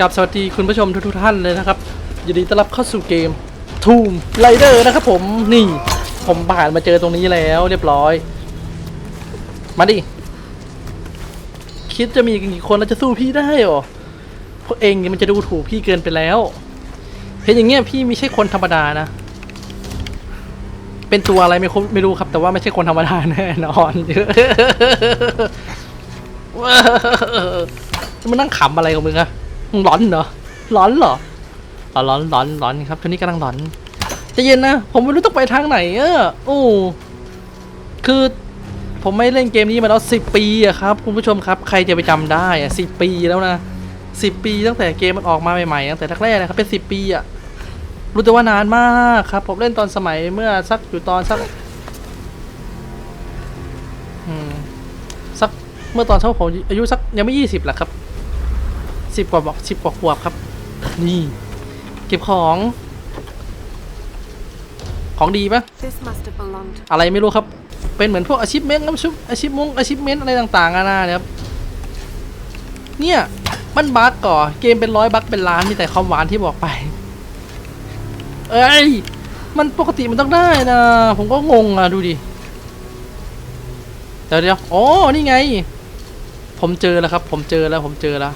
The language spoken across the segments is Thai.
กับสวัสดีคุณผู้ชมทุกๆท่านเลยนะครับยินดีต้อนรับเข้าสู่เกม Tomb Raider นะครับผมนี่ผมผ่านมาเจอตรงนี้แล้วเรียบร้อย มาดิ คิดจะมีกี่คนแล้วจะสู้พี่ได้หรอพวกเองเนี่ยมันจะดูถูกพี่เกินไปแล้ว เห็นอย่างเงี้ยพี่ไม่ใช่คนธรรมดานะ เป็นตัวอะไรไม่รู้ไม่รู้ครับ แต่ว่าไม่ใช่คนธรรมดาแน่นอนจะมานั่งขำอะไรของมึงอะ ร้อนเหรอร้อนเหรออ๋อร้อนร้อนร้อนครับช่วงนี้กำลังร้อนจะเย็นนะ ผมไม่รู้ต้องไปทางไหนเออโอ้คือผมไม่เล่นเกมนี้มาแล้วสิบปีอะครับ คุณผู้ชมครับ ใครจะไปจำได้อะสิบปีแล้วนะสิบปีตั้งแต่เกมมันออกมาใหม่ๆตั้งแต่แรกๆนะครับเป็นสิบปีอะรู้แต่ว่านานมากครับ ผมเล่นตอนสมัยเมื่อสักอยู่ตอนสักสักเมื่อตอนเท่าผมอายุสักยังไม่ยี่สิบแหละครับ สิบกว่าบอกสิบกว่าขวบครับ นี่ เก็บของ ของดีปะ This must have belonged to อะไรไม่รู้ครับ เป็นเหมือนพวกอาชีพเมนต์อาชีพอาชีพมงอาชีพเมนต์อะไรต่างๆนานาเนี่ยครับ เนี่ยมันบั๊กก่อเกมเป็นร้อยบั๊กเป็นล้านมีแต่ความหวานที่บอกไป เอ้ยมันปกติมันต้องได้นะ ผมก็งงอะดูดิเดี๋ยวเดี๋ยวอ๋อนี่ไง ผมเจอแล้วครับ ผมเจอแล้วผมเจอแล้ว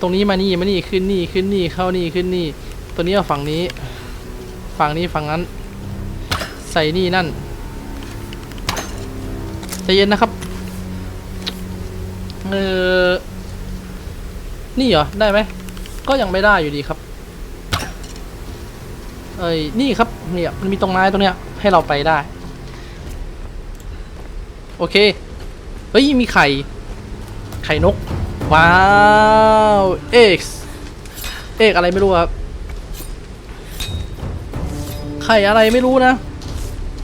ตรงนี้มานี่มานี่ขึ้นนี่ขึ้นนี่เข้านี่ขึ้นนี่ ตัวนี้เอาฝั่งนี้ ฝั่งนี้ฝั่งนั้น ใส่นี่นั่นใจเย็นนะครับเออนี่เหรอได้ไหมก็ยังไม่ได้อยู่ดีครับ เอ้ยนี่ครับเนี่ยมันมีตรงไม้ตรงเนี้ยให้เราไปได้ โอเคเฮ้ยมีไข่ไข่นก ว้าวเอ็กซ์เอกอะไรไม่รู้ครับไข่อะไรไม่รู้นะ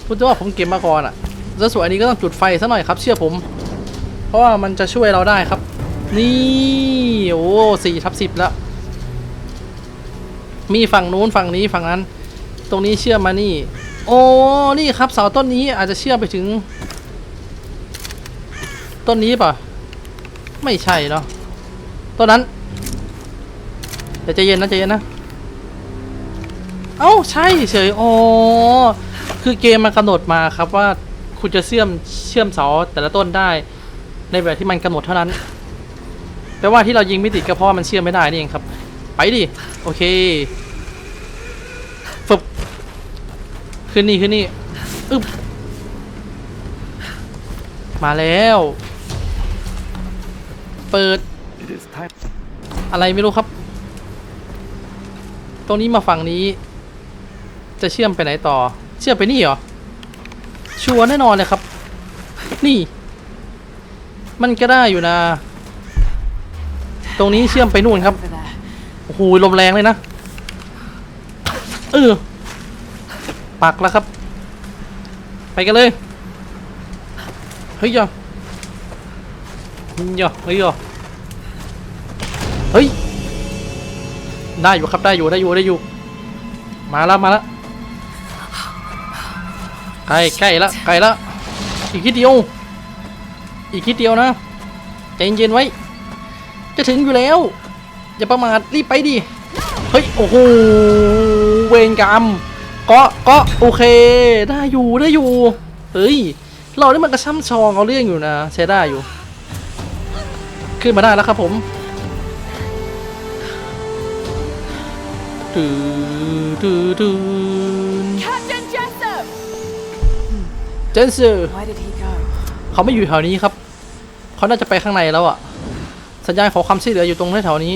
พูดว่าผมเก็บมาก่อนอะแล้วส่วนอันนี้ก็ต้องจุดไฟซะหน่อยครับเชื่อผม เพราะว่ามันจะช่วยเราได้ครับ นี่โอ้สี่ทับสิบแล้ว มีฝั่งนู้นฝั่งนี้ฝั่งนั้น ตรงนี้เชื่อมมานี่ โอ้นี่ครับเสาต้นนี้อาจจะเชื่อมไปถึง ต้นนี้ป่ะ ไม่ใช่เนาะต้นนั้นเดี๋ยวใจเย็นนะใจเย็นนะ เอ้าใช่เฉยอ๋อคือเกมมันกำหนดมาครับว่าคุณจะเชื่อมเชื่อมเสาแต่ละต้นได้ ในแบบที่มันกำหนดเท่านั้นแปลว่าที่เรายิงไม่ติดก็เพราะว่ามันเชื่อมไม่ได้นี่เองครับ ไปดิโอเคฟึบขึ้นนี่ขึ้นนี่อึ๊บมาแล้ว เปิด It is time. อะไรไม่รู้ครับ ตรงนี้มาฝั่งนี้ จะเชื่อมไปไหนต่อ เชื่อมไปนี่เหรอ ชัวร์แน่นอนเลยครับ นี่ มันก็ได้อยู่นะ ตรงนี้เชื่อมไปนู่นครับ over there. โอ้โหลมแรงเลยนะ เออ ปักแล้วครับ ไปกันเลย เฮ้ยย่ อย่อเฮ้ยเฮ้ยได้อยู่ครับได้อยู่ได้อยู่ได้อยู่ มาแล้วมาแล้วใกล้ใกล้ล้วใกล้ล้วอีกทีเดียว อีกทีเดียวนะใจเย็นไว้ จะถึงอยู่แล้ว อย่าประมาทรีบไปดิเฮ้ยโอ้โหเวรกรรมก็ก็โอเค ได้อยู่ได้อยู่เฮ้ยเรานี่มันกระช่ำชองเอาเรื่องอยู่นะใช้ได้อยู่ ขึ้นมาได้แล้วครับผมดูดูดู Captain Jessup! เจนซอร์ Why did he go? เขาไม่อยู่แถวนี้ครับ เขาน่าจะไปข้างในแล้วอะสัญญาณขอความช่วยเหลืออยู่ตรงแถวๆนี้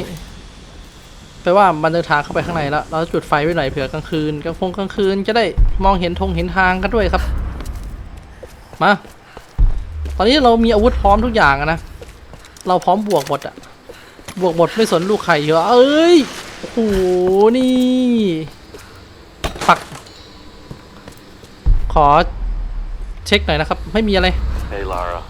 แปลว่ามันเดินทางเข้าไปข้างในแล้ว เราจุดไฟไว้หน่อยเผื่อกลางคืนกลางฟงกลางคืนจะได้มองเห็นธงเห็นทางกันด้วยครับ มา ตอนนี้เรามีอาวุธพร้อมทุกอย่างอะนะ เราพร้อมบวกหมดอะบวกหมดไม่สนลูกไข่เยอะเอ้ยโอ้โหนี่ปัก ขอเช็คหน่อยนะครับ ไม่มีอะไร Hey, Lara.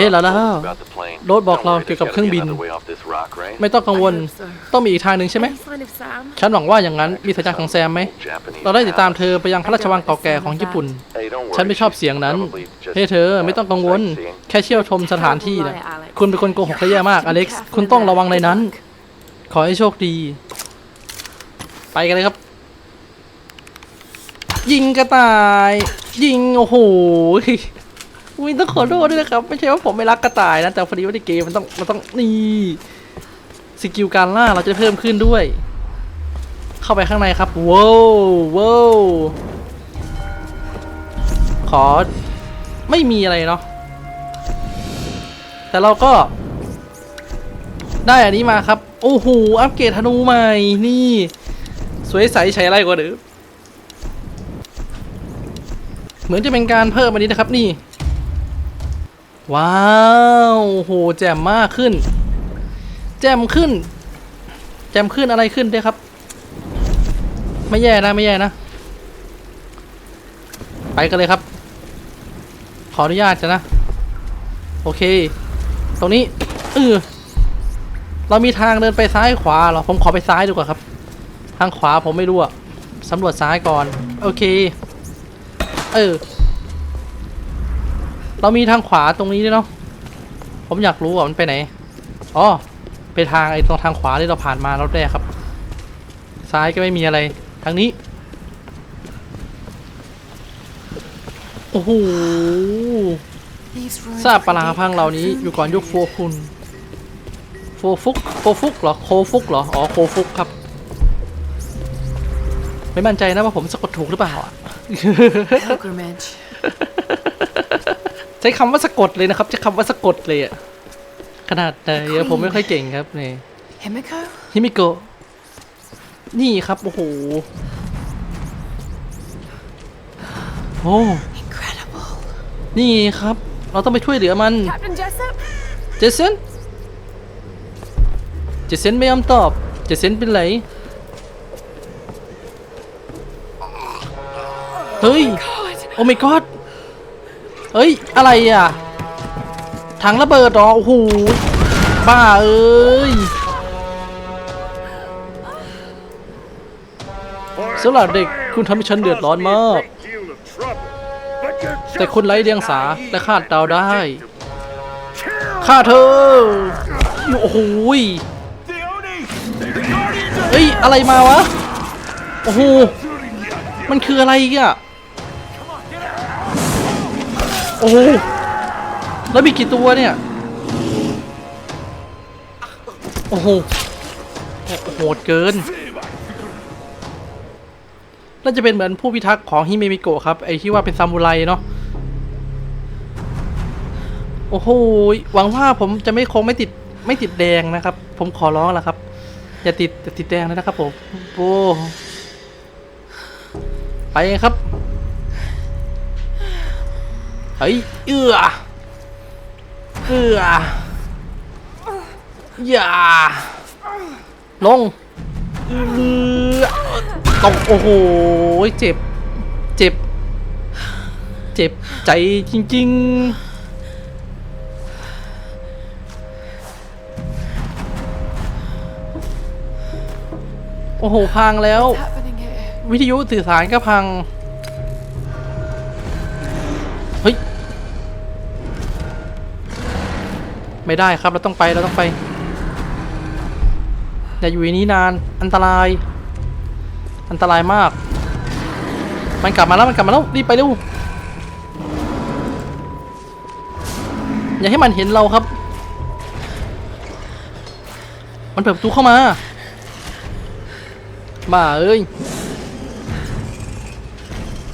Hey, We're Lara. told about the plane. รถบอก Don't เรา worry, เกี่ยว there's กับ gotta เครื่อง be บิน another way off this rock, right? ไม่ต้องกังวล I hope so. ต้องมีอีกทางหนึ่งใช่ไหม Any sign of Sam? ฉันหวังว่าอย่างนั้นมีสัญญาณของแซมไหม Japanese เราได้ติดตามเธอ palace. ไปยังพระราชวังเก่าแก่ของญี่ปุ่น Hey, don't worry, ฉันไม่ชอบ she's เสียงนั้น probably just, เฮ้ยเธอไม่ต้องกังวล sightseeing. แค่เที่ยวชมสถานที่นะคุณเป็นคนโกหกและแย่มากอเล็กซ์คุณต้องระวังในนั้น ขอให้โชคดี ไปกันเลยครับ ยิงกระต่าย ยิงโอ้โห อุ้ยต้องขอโทษด้วยนะครับ ไม่ใช่ว่าผมไม่รักกระต่ายนะ แต่พอดีว่าในเกมมันต้องมันต้องนี่สกิลการล่าเราจะเพิ่มขึ้นด้วย เข้าไปข้างในครับว้าวว้าวขอไม่มีอะไรเนาะแต่เราก็ ได้อันนี้มาครับ โอ้โหอัปเกรดธนูใหม่นี่ สวยใสใช้ไรกว่าเดิมเหมือนจะเป็นการเพิ่มอันนี้นะครับนี่ ว้าวโอ้โหแจ่มมากขึ้น แจ่มขึ้น แจ่มขึ้นอะไรขึ้นด้วยครับ ไม่แย่นะไม่แย่นะ ไปกันเลยครับ ขออนุญาตจะนะ โอเค ตรงนี้เออเรามีทางเดินไปซ้ายขวาเหรอผมขอไปซ้ายดีกว่าครับ ทางขวาผมไม่รู้อะสำรวจซ้ายก่อน โอเค เออ เรามีทางขวาตรงนี้ด้วยเนาะผมอยากรู้ว่ามันไปไหนอ๋อไปทางไอ้ตรงทางขวาที่เราผ่านมาเรอบแรกครับ ซ้ายก็ไม่มีอะไรทางนี้โอ้โห These ruins ซากปลาพังเหล่านี้อยู่ก่อนยุคโฟคุนโฟฟุกโฟฟุกเหรอโคฟุกเหรออ๋อโคฟุกครับ ไม่มั่นใจนะว่าผมสะกดถูกหรือเปล่าอะ ใช้คำว่าสะกดเลยนะครับใช้คำว่าสะกดเลยอะขนาดไหนอะผมไม่ค่อยเก่งครับนี่ Himiko? ฮิมิโกะนี่ครับ โอ้โห โอ้ Incredible. นี่ครับ เราต้องไปช่วยเหลือมัน Captain Jessup? เจสัน เจสันไม่ยอมตอบ เจสันเป็นไร เฮ้ย God. โอ้ my god เฮ้ย อะไรอะ ถังระเบิดเหรอ โอ้โห บ้าเอ้ยสำหรับเด็กคุณทำให้ฉันเดือดร้อนมาก แต่คุณไร้เดียงสาและคาดเดาได้ฆ่าเธอ โอ้โหเฮ้ย อะไรมาวะ โอ้โห มันคืออะไรอะ โอ้โหแล้วมีกี่ตัวเนี่ย โอ้โหโหดเกิน น่าจะเป็นเหมือนผู้พิทักษ์ของฮิเมมิโกะครับ ไอที่ว่าเป็นซามูไรเนาะ โอ้โห หวังว่าผมจะไม่คงไม่ติดไม่ติดแดงนะครับ ผมขอร้องแล้วครับ อย่าติดอย่าติดแดงเลยนะครับผม โอ้ไปครับ เฮ้ย เอื้อเอื้ออย่า ลงเอื้อตกโอ้โห เจ็บ เจ็บ เจ็บใจจริง ๆโอ้โห พังแล้ว What's happening here? วิทยุสื่อสารก็พัง ไม่ได้ครับ เราต้องไป เราต้องไป อย่าอยู่ในนี้นาน อันตราย อันตรายมาก มันกลับมาแล้ว มันกลับมาแล้ว รีบไปเร็ว อย่าให้มันเห็นเราครับ มันเปิดประตูเข้ามา บ้าเอ้ย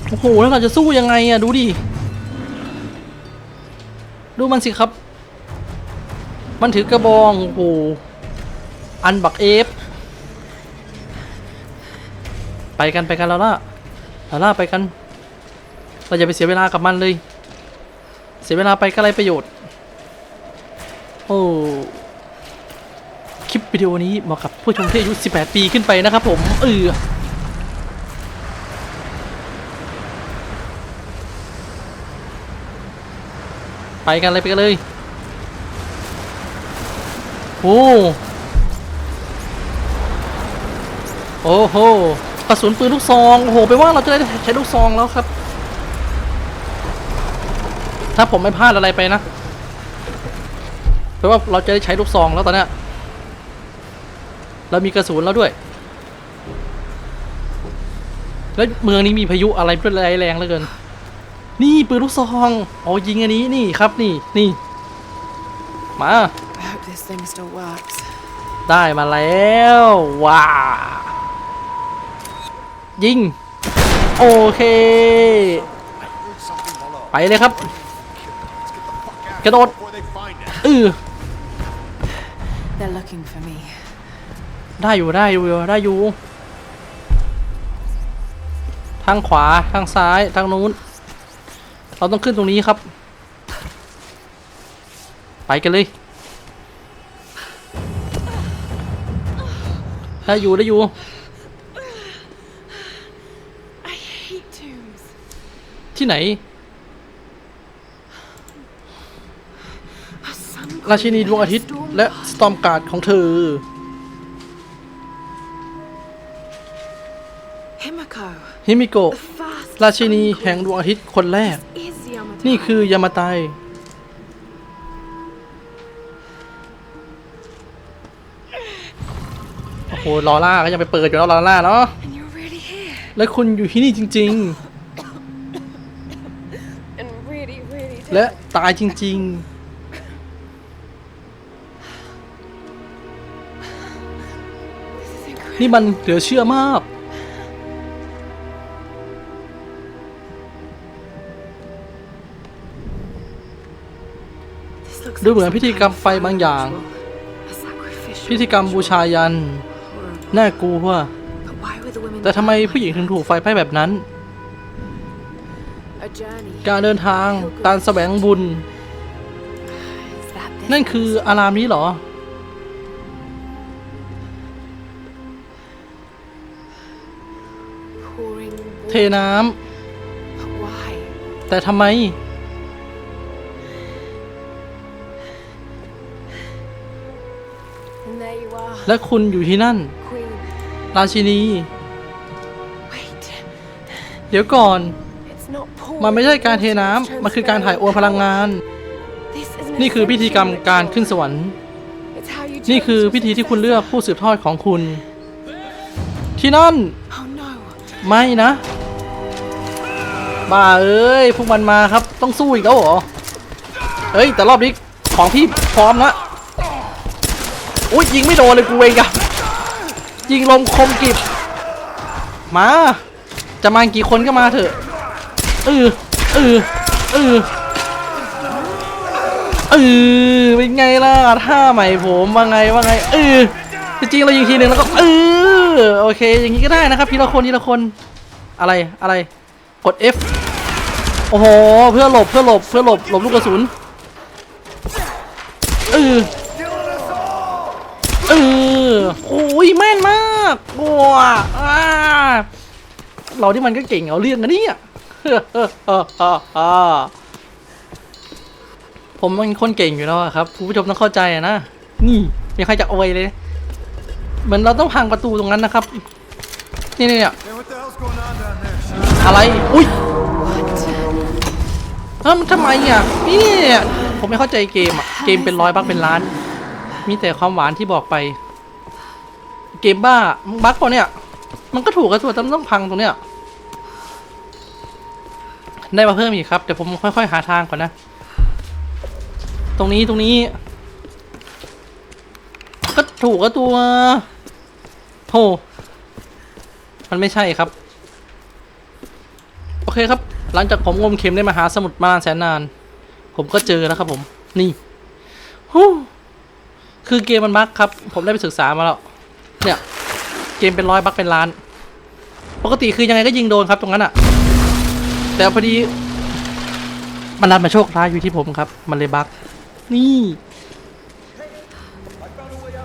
โอ้โห แล้วเราจะสู้ยังไงอะดูดิ ดูมันสิครับ มันถือกระบองโอ้โหอันบักเอฟ ไปกันไปกันแล้วล่ะแล้วล่ะไปกัน เราอย่าไปเสียเวลากับมันเลย เสียเวลาไปก็ไรประโยชน์ โอ้คลิปวิดีโอนี้เหมาะกับผู้ชมที่อายุ 18 ปีขึ้นไปนะครับผม เออไปกันเลยไปกันเลย โอ้โอ้โหกระสุนปืนลูกซองโอ้โหไปว่าเราจะได้ใช้ลูกซองแล้วครับ ถ้าผมไม่พลาดอะไรไปนะแปลว่าเราจะได้ใช้ลูกซองแล้วตอนนี้เรามีกระสุนแล้วด้วย แล้วเมืองนี้มีพายุอะไรเป็นไรแรงเหลือเกิน นี่ปืนลูกซองโอ้ยิงอันนี้นี่ครับนี่นี่ มา this thing still works. ได้มาแล้ว ว้า ยิง โอเค ไปเลยครับ กระโดดเออ They're looking for me. ได้อยู่ได้อยู่ได้อยู่ ทางขวาทางซ้ายทางนู้น เราต้องขึ้นตรงนี้ครับ ไปกันเลย ได้อยู่ได้อยู่ I hate tombs. ที่ไหน A sun ราชินีดวงอาทิตย์ storm และสตอมการ์ดของเธอ Himiko, ฮิมิโกะ the first ราชินีแห่งดวงอาทิตย์คนแรก is Yamato. นี่คือยามาไตาย อ้โหลอล่าก็ยังไปเปิดอยู่แล้วลอล่าเนาะ And you're really here. และคุณอยู่ที่นี่จริง And really, really ๆและตายจริง This is incredible. ๆนี่มันเหลือเชื่อมาก This looks ดูเหมือน like พิธีกรรมไฟบางอย่าง a sacrificial พิธีกรรมบูชายัน ritual. น่ากลัว But why were the women แต่ทำไมผู้หญิงถึงถูกไฟไหม้แบบนั้น A journey. การเดินทางการแสวงบุญ Is that this นั่นคืออารามนี้เหรอ pouring เท water? น้ But why? ำแต่ทำไม And there you are, และคุณอยู่ที่นั่น Queen. ราชินี Wait, เดี๋ยวก่อน it's not pouring. มันไม่ใช่การเทน้ำ water, มันคือการถ่ายโอนพลังงาน This is an นี่คือพิธีกรรม ascension การ ritual. ขึ้นสวรรค์ It's how you นี่ chose คือ your พิธีที่คุณเลือก successor. ผู้สืบทอดของคุณ ที่นั่น Oh no. ไม่นะ บ้าเอ้ย พวกมันมาครับ ต้องสู้อีกแล้วเหรอ เฮ้ย แต่รอบนี้ของพี่พร้อมละอุ้ยยิงไม่โดนเลยกูเองอะ ยิงลมคมกริบมา จะมากี่คนก็มาเถอะเออเออเออเออเป็นไงล่ะท่าใหม่ผมว่าไงว่าไงเออจริงๆเรายิงทีหนึ่งแล้วก็เออโอเค อย่างนี้ก็ได้นะครับทีละคนทีละคนอะไรอะไรกด F โอ้โห เพื่อหลบเพื่อหลบเพื่อหลบหลบลูกกระสุนเออ เออโอ้ยแม่นมากว้าอ่าเราที่มันก็เก่งเอาเรื่องนะเนี่ยผมเป็นคนเก่งอยู่แล้วอะครับคุณผู้ชมต้องเข้าใจอะนะ นี่มีใครจะอวยเลยเหมือนเราต้องพังประตูตรงนั้นนะครับ นี่นี่เนี่ย Hey, what the hell's going on down there? อะไร อุ้ยเอ้ามันทำไมอะนี่เนี่ยผมไม่เข้าใจเกมอะ เกมเป็นร้อยบักเป็นล้าน มีแต่ความหวานที่บอกไป เกมบ้ามึงบักเปล่าเนี่ย มันก็ถูกกระตัวต่มันต้องพังตรงเนี้ย ได้มาเพิ่มอีกครับ เดี๋ยวผมค่อยๆหาทางก่อนนะ ตรงนี้ตรงนี้ ก็ถูกกระตัวโธ่มันไม่ใช่ครับ โอเคครับ หลังจากผมงมเข็มในมาหาสมุทรมานานแสนนาน ผมก็เจอแล้วครับผม นี่ฮู้ คือเกมมันบั๊กครับ ผมได้ไปศึกษามาแล้ว เนี่ย เกมเป็นร้อยบั๊กเป็นล้าน ปกติคือยังไงก็ยิงโดนครับตรงนั้นอะแต่พอดี มันดันมาโชคร้ายอยู่ที่ผมครับ มันเลยบั๊กนี่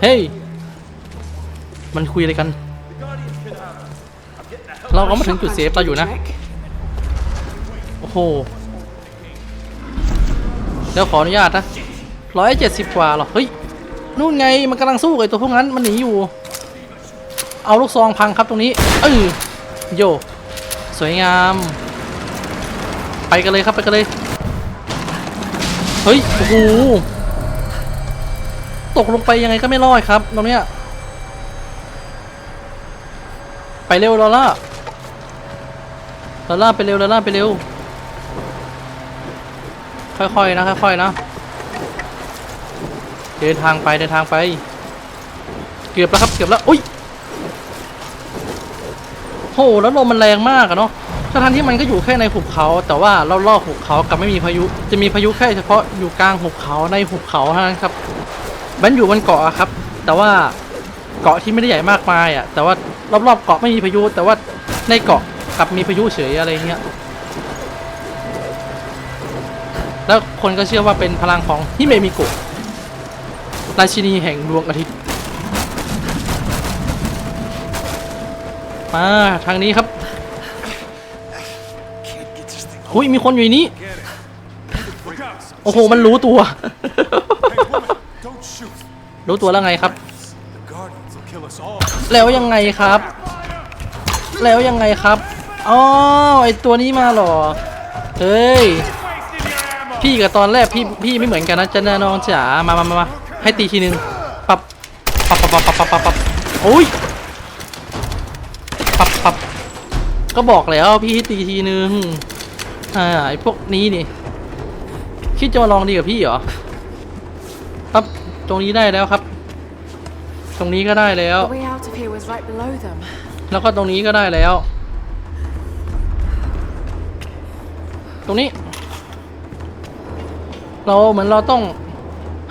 เฮ้ย มันคุยอะไรกัน เราก็มาถึงจุดเซฟเราอยู่นะ โอ้โหเดี๋ยวขออนุญาตนะร้อยเจ็ดสิบกว่าหรอ เฮ้ย นู่นไงมันกำลังสู้กับตัวพวกนั้นมันหนีอยู่ เอาลูกซองพังครับตรงนี้เออโยสวยงาม ไปกันเลยครับไปกันเลยเฮ้ยโอ้โหตกลงไปยังไงก็ไม่รอดครับตรงเนี้ยไปเร็วลอล่าลาล่าไปเร็วลาล่าไปเร็ว ค่อยๆนะค่อยๆนะ เดินทางไปเดินทางไป เกือบแล้วครับเกือบแล้วอุ้ยโหแล้วลมมันแรงมากอะเนาะทั้งที่มันก็อยู่แค่ในหุบเขา แต่ว่ารอบๆหุบเขากับไม่มีพายุ จะมีพายุแค่เฉพาะอยู่กลางหุบเขาในหุบเขาเท่านั้นครับมันอยู่บนเกาะครับ แต่ว่าเกาะที่ไม่ได้ใหญ่มากมายอะแต่ว่ารอบๆเกาะไม่มีพายุ แต่ว่าในเกาะกลับมีพายุเฉยอะไรเงี้ย แล้วคนก็เชื่อว่าเป็นพลังของฮิเมมิโกะ ราชินีแห่งดวงอาทิตย์มาทางนี้ครับหุยมีคนอยู่นี้ โอ้โห มันรู้ตัว รู้ตัวแล้วไงครับ แล้วยังไงครับ แล้วยังไงครับอ๋อไอตัวนี้มาหรอ เฮ้ย พี่กับตอนแรกพี่พี่ไม่เหมือนกันนะจ๊ะน้องจ๋า มามามามา ให้ตีทีนึงปับปับปับปับปับปับปับปับโอ้ยปับปับก็บอกแล้วพี่ให้ตีทีนึงอ่าไอพวกนี้นี่คิดจะมาลองดีกับพี่เหรอปั๊บตรงนี้ได้แล้วครับ ตรงนี้ก็ได้แล้ว The way out of here was right below them. แล้วก็ตรงนี้ก็ได้แล้ว ตรงนี้ เราเหมือนเราต้อง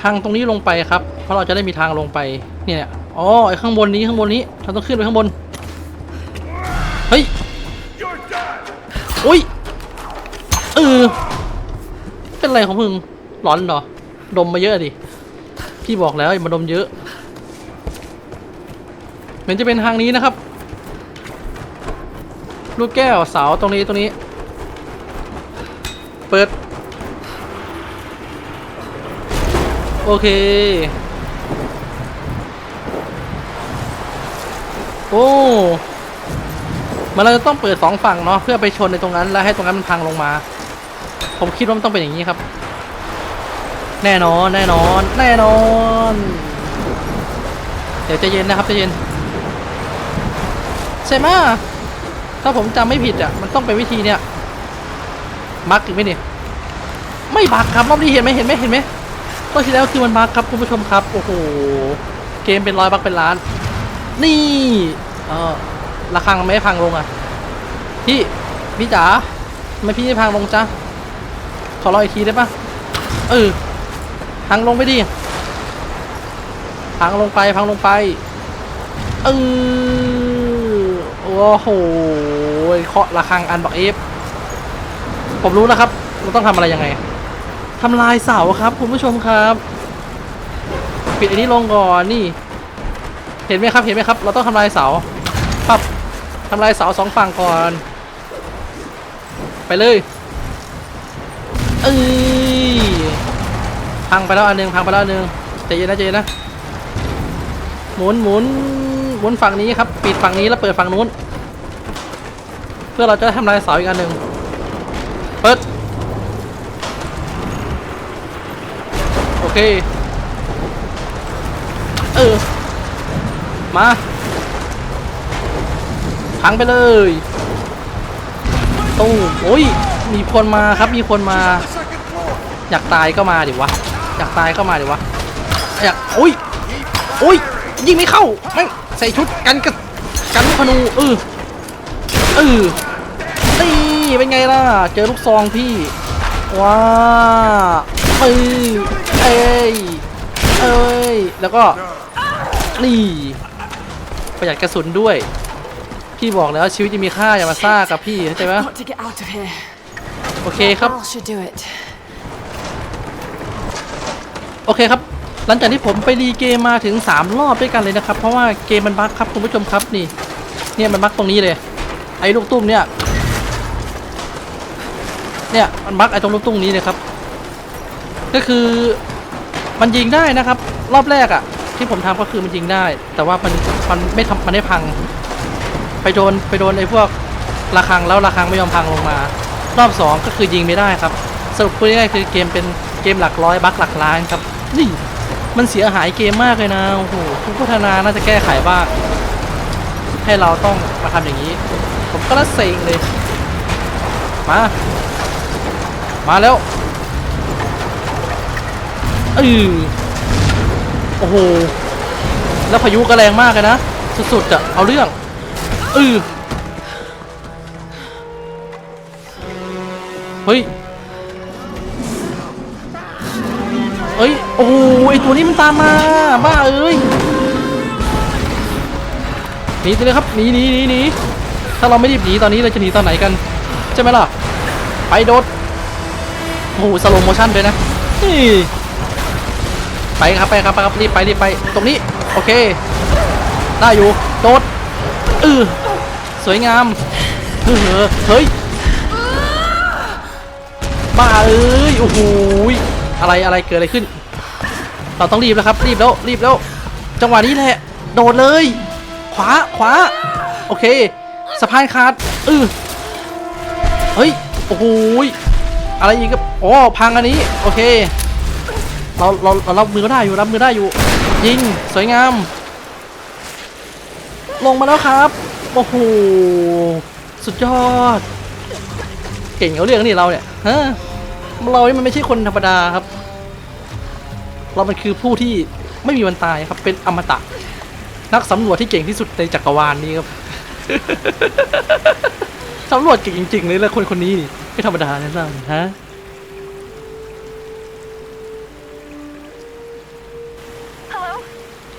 พังตรงนี้ลงไปครับ เพราะเราจะได้มีทางลงไป เนี่ย อ๋อ ไอ้ข้างบนนี้ข้างบนนี้ เราต้องขึ้นไปข้างบน เฮ้ยอุ้ย เออ เป็นไรของมึง หลอนเหรอ ดมมาเยอะดิ พี่บอกแล้วอย่ามาดมเยอะ เหมือนจะเป็นทางนี้นะครับ ลูกแก้วเสาตรงนี้ตรงนี้ เปิด โอเค โอ้มันเราจะต้องเปิดสองฝั่งเนาะเพื่อไปชนในตรงนั้น แล้วให้ตรงนั้นมันพังลงมา ผมคิดว่ามันต้องเป็นอย่างนี้ครับ แน่นอน แน่นอน แน่นอน เดี๋ยวจะเย็นนะครับจะเย็นใช่ไหมถ้าผมจำไม่ผิดอะ มันต้องเป็นวิธีเนี้ยบักอีกไหมเนี่ยไม่บักครับรอบนี้เห็นไหมเห็นไหมเห็นไหม รอบที่แล้วคือมันบักครับคุณผู้ชมครับ โอ้โห เกมเป็นร้อยบักเป็นล้าน นี่เออระฆังไม่พังลงอะ พี่ พี่จ๋าทำไมพี่ไม่พังลงจ้ะขอรออีกทีได้ปะเออ พังลงไปดิ พังลงไปพังลงไป เออโอ้โห เคาะระฆังอันบักเอฟ ผมรู้แล้วครับ เราต้องทำอะไรยังไง ทำลายเสาครับคุณผู้ชมครับ ปิดอันนี้ลงก่อนนี่ เห็นไหมครับเห็นไหมครับ เราต้องทำลายเสาปั๊บทำลายเสาสองฝั่งก่อน ไปเลยเอ้ยพังไปแล้วอันหนึงพังไปแล้วอันหนึงใจเย็นนะใจเย็นนะหมุนหมุนหมุนฝั่งนี้ครับ ปิดฝั่งนี้แล้วเปิดฝั่งนู้น เพื่อเราจะทำลายเสาอีกอันหนึ่งเปิด โอ เค เออ มาพังไปเลยตู้มโอ้ย มีคนมาครับ มีคนมา Second floor. อยากตายก็มาดิวะ อยากตายก็มาดิวะ อยากอุ้ยอุ้ย ยิงไม่เข้าแม่งใส่ชุดกันกับกันลูกธนูเออเออนี่เป็นไงล่ะ เจอลูกซองพี่ ว้า เอ้ยเอ้ยเอ้ยแล้วก็นี่ประหยัดกระสุนด้วย พี่บอกแล้วชีวิตจะมีค่าอย่ามาซ่ากับพี่เข้าใจไหม Got to get out of here. โอเคครับ Al should do it. โอเคครับหลังจากที่ผมไปรีเกมมาถึง 3 รอบด้วยกันเลยนะครับ เพราะว่าเกมมันบั๊กครับคุณผู้ชมครับนี่ เนี่ยมันบั๊กตรงนี้เลย ไอ้ลูกตุ้มเนี่ย เนี่ยมันบั๊กไอ้ตรงลูกตุ้มนี้เลยครับ ก็คือมันยิงได้นะครับ รอบแรกอะ่ะ ที่ผมทำก็คือมันยิงได้ แต่ว่ามันมันไม่ทำมันไม่พัง ไปโดนไปโดนไอ้พวกระฆังแล้วระฆังไม่ยอมพังลงมา รอบสองก็คือยิงไม่ได้ครับ สรุปพูดง่ายๆคือเกมเป็นเกมหลักร้อยบั๊กหลักล้านครับนี่มันเสียหายเกมมากเลยนะโอ้โหผู้พัฒนาน่าจะแก้ไขบ้างให้เราต้องมาทำอย่างนี้ ผมก็ละเซ็งเลยมามาแล้ว เออโอ้โห แล้วพายุก็แรงมากเลยนะ สุดๆอะเอาเรื่องเออเฮ้ยเอ้ย โอ้โหไอตัวนี้มันตามมา บ้าเอ้ย หนีไปเลยครับ หนีหนีหนีหนีถ้าเราไม่รีบหนีตอนนี้เราจะหนีตอนไหนกัน ใช่ไหมล่ะ ไปโดด โอ้โหสโลโมชั่นด้วยนะนี่ ไปครับไปครับไปครับรีบไปรีบไปตรงนี้โอเค ได้อยู่โดดเออสวยงามเฮ้อเฮ้ยบ้าเอ้ยโอ้โหอะไรอะไรเกิดอะไรขึ้น เราต้องรีบแล้วครับ รีบแล้วรีบแล้ว จังหวะนี้แหละโดดเลย ขวาขวาโอเคสะพานขาดเออเฮ้ยโอ้โหอะไรอีกครับอ๋อพังอันนี้โอเค เราเราเรารับมือได้อยู่รับมือได้อยู่ ยิงสวยงาม ลงมาแล้วครับโอ้โหสุดยอด เก่งเอาเรื่องนี่เราเนี่ยฮะเรานี่มันไม่ใช่คนธรรมดาครับ เรามันคือผู้ที่ไม่มีวันตายครับ เป็นอมตะ นักสำรวจที่เก่งที่สุดในจักรวาลนี้ครับสำรวจเก่งจริงๆเลยแล้วคนคนนี้นี่ไม่ธรรมดานะล่ะฮะ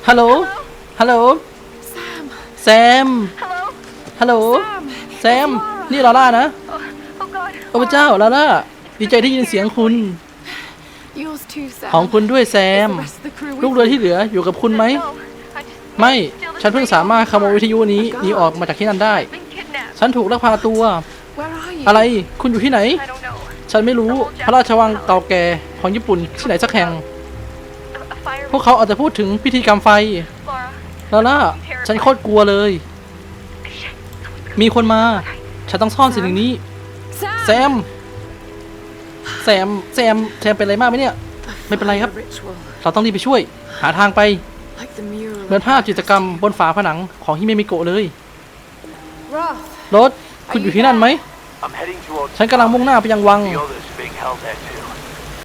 ฮัลโหล ฮัลโหล Sam. แซมฮัลโหล Sam. แซม นี่ลาล่านะ Oh God. โอ้พระเจ้าลาล่า ดีใจที่ยินเสียงคุณ Yours too, Sam. ของคุณด้วยแซ Is ม the rest of the crew ลูก with เรือที่เหลืออยู่กับคุณไหม No, I just ไม่ steal the ฉันเพิ่ง radio. สามารถขโมยวิทยุนี้หนีออกมาจากที่นั่นได้ Been kidnapped. ฉันถูกลักพาตัว Where are you? อะไร คุณอยู่ที่ไหน I don't know. ฉันไม่รู้ พระราชวังเก่าแก่ของญี่ปุ่นที่ไหนสักแห่ง A, a fire. พวกเขาอาจจะพูดถึงพิธีกรรมไฟลาล่าฉันโคตรกลัวเลย มีคนมา ฉันต้องซ่อนสิ่งนี้ แซม แซม แซม แซมเป็นอะไรมากไหมเนี่ย ไม่เป็นไรครับ เราต้องรีบไปช่วย หาทางไป เหมือนภาพจิตรกรรมบนฝาผนังของฮิเมมิโกะเลยรถคุณอยู่ที่นั่นไหม ฉันกำลังมุ่งหน้าไปยังวัง